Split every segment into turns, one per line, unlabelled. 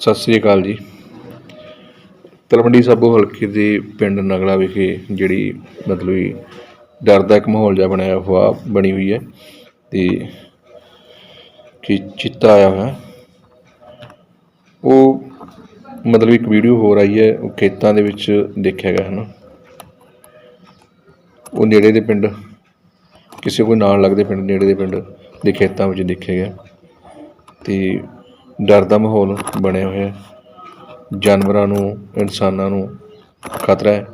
ਸਤਿ ਸ੍ਰੀ ਅਕਾਲ ਜੀ। ਤਲਵੰਡੀ ਸਾਬੋ ਹਲਕੇ ਦੇ ਪਿੰਡ ਨਗਲਾ ਵਿਖੇ ਜਿਹੜੀ ਮਤਲਬ ਵੀ ਡਰ ਦਾ ਇੱਕ ਮਾਹੌਲ ਜਿਹਾ ਬਣਿਆ ਹੋਇਆ ਬਣੀ ਹੋਈ ਹੈ ਤੇ ਕਿ ਚਿੱਤਾ ਆਇਆ ਹੋਇਆ। ਉਹ ਮਤਲਬ ਇੱਕ ਵੀਡੀਓ ਹੋਰ ਆਈ ਹੈ, ਉਹ ਖੇਤਾਂ ਦੇ ਵਿੱਚ ਦੇਖਿਆ ਗਿਆ ਹੈ ਨਾ। ਉਹ ਨੇੜੇ ਦੇ ਪਿੰਡ, ਕਿਸੇ ਕੋਈ ਨਾਲ ਲੱਗਦੇ ਪਿੰਡ, ਨੇੜੇ ਦੇ ਪਿੰਡ ਦੇ ਖੇਤਾਂ ਵਿੱਚ ਦੇਖਿਆ ਗਿਆ। ਤੇ ਡਰ ਦਾ ਮਾਹੌਲ ਬਣਿਆ ਹੋਇਆ ਜਾਨਵਰਾਂ ਨੂੰ, ਇਨਸਾਨਾਂ ਨੂੰ ਖਤਰਾ ਹੈ।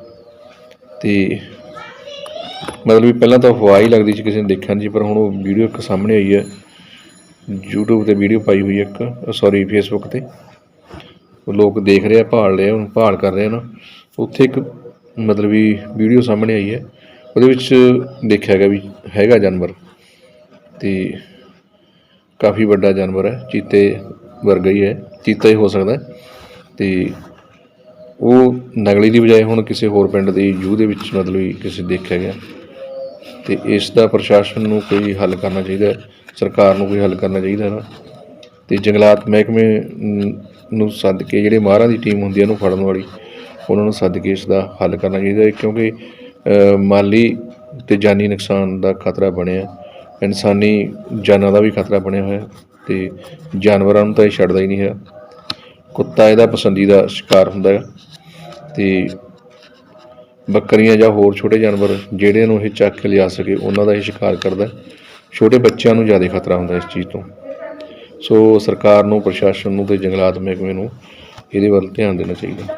ਤੇ ਮਤਲਬ ਵੀ ਪਹਿਲਾਂ ਤਾਂ ਅਫਵਾਹ ਹੀ ਲੱਗਦੀ ਸੀ, ਕਿਸੇ ਨੇ ਦੇਖਿਆ ਨਹੀਂ ਸੀ, ਪਰ ਹੁਣ ਉਹ ਵੀਡੀਓ ਇੱਕ ਸਾਹਮਣੇ ਆਈ ਹੈ। YouTube ਤੇ ਵੀਡੀਓ ਪਾਈ ਹੋਈ ਹੈ ਇੱਕ ਸੌਰੀ Facebook ਤੇ। ਉਹ ਲੋਕ ਦੇਖ ਰਹੇ ਆ, ਭਾਲ ਰਹੇ ਆ, ਉਹਨੂੰ ਭਾਲ ਕਰ ਰਹੇ ਆ ਨਾ। ਉੱਥੇ ਇੱਕ ਮਤਲਬ ਵੀ ਵੀਡੀਓ ਸਾਹਮਣੇ ਆਈ ਹੈ। ਉਹਦੇ ਵਿੱਚ ਦੇਖਿਆ ਗਿਆ ਵੀ ਹੈਗਾ ਜਾਨਵਰ। ਤੇ ਕਾਫੀ ਵੱਡਾ ਜਾਨਵਰ ਹੈ। ਚੀਤੇ ਵਰਗਾ ਹੀ ਹੈ, ਚੀਤਾ ਹੀ ਹੋ ਸਕਦਾ ਹੈ। ਤੇ ਉਹ ਨਗਲੀ ਦੀ ਬਜਾਏ ਹੁਣ ਕਿਸੇ ਹੋਰ ਪਿੰਡ ਦੇ ਜੂ ਦੇ ਵਿੱਚ ਮਤਲਬ ਵੀ ਕਿਸੇ ਦੇਖਿਆ ਗਿਆ। ਤੇ ਇਸ ਦਾ ਪ੍ਰਸ਼ਾਸਨ ਨੂੰ ਕੋਈ ਹੱਲ ਕਰਨਾ ਚਾਹੀਦਾ ਹੈ, ਸਰਕਾਰ ਨੂੰ ਕੋਈ ਹੱਲ ਕਰਨਾ ਚਾਹੀਦਾ ਨਾ। ਤੇ ਜੰਗਲਾਤ ਮਹਿਕਮੇ ਨੂੰ ਸੱਦ ਕੇ ਜਿਹੜੇ ਮਾਹਰਾਂ ਦੀ ਟੀਮ ਹੁੰਦੀ ਹੈ ਉਹਨੂੰ ਫੜਨ ਵਾਲੀ, ਉਹਨਾਂ ਨੂੰ ਸੱਦ ਕੇ ਇਸ ਦਾ ਹੱਲ ਕਰਨਾ ਚਾਹੀਦਾ ਹੈ ਕਿਉਂਕਿ ਮਾਲੀ ਤੇ ਜਾਨੀ ਨੁਕਸਾਨ ਦਾ ਖਤਰਾ ਬਣਿਆ। ਇਨਸਾਨੀ ਜਾਨਾਂ ਦਾ ਵੀ ਖਤਰਾ ਬਣਿਆ ਹੋਇਆ। ਤੇ ਜਾਨਵਰਾਂ ਨੂੰ ਤਾਂ ਇਹ ਛੱਡਦਾ ਹੀ ਨਹੀਂ ਹੈ। ਕੁੱਤਾ ਇਹਦਾ ਪਸੰਦੀਦਾ ਸ਼ਿਕਾਰ ਹੁੰਦਾ ਹੈ ਤੇ ਬੱਕਰੀਆਂ ਜਾਂ ਹੋਰ ਛੋਟੇ ਜਾਨਵਰ ਜਿਹੜੇ ਨੂੰ ਇਹ ਚੱਕ ਕੇ ਲਿਆ ਸਕੇ, ਉਹਨਾਂ ਦਾ ਇਹ ਸ਼ਿਕਾਰ ਕਰਦਾ ਛੋਟੇ ਬੱਚਿਆਂ ਨੂੰ ਜ਼ਿਆਦਾ ਖਤਰਾ ਹੁੰਦਾ ਇਸ ਚੀਜ਼ ਤੋਂ। ਸੋ ਸਰਕਾਰ ਨੂੰ, ਪ੍ਰਸ਼ਾਸਨ ਨੂੰ ਤੇ ਜੰਗਲਾਤ ਮਹਿਕਮੇ ਨੂੰ ਇਹਦੇ ਵੱਲ ਧਿਆਨ ਦੇਣਾ ਚਾਹੀਦਾ।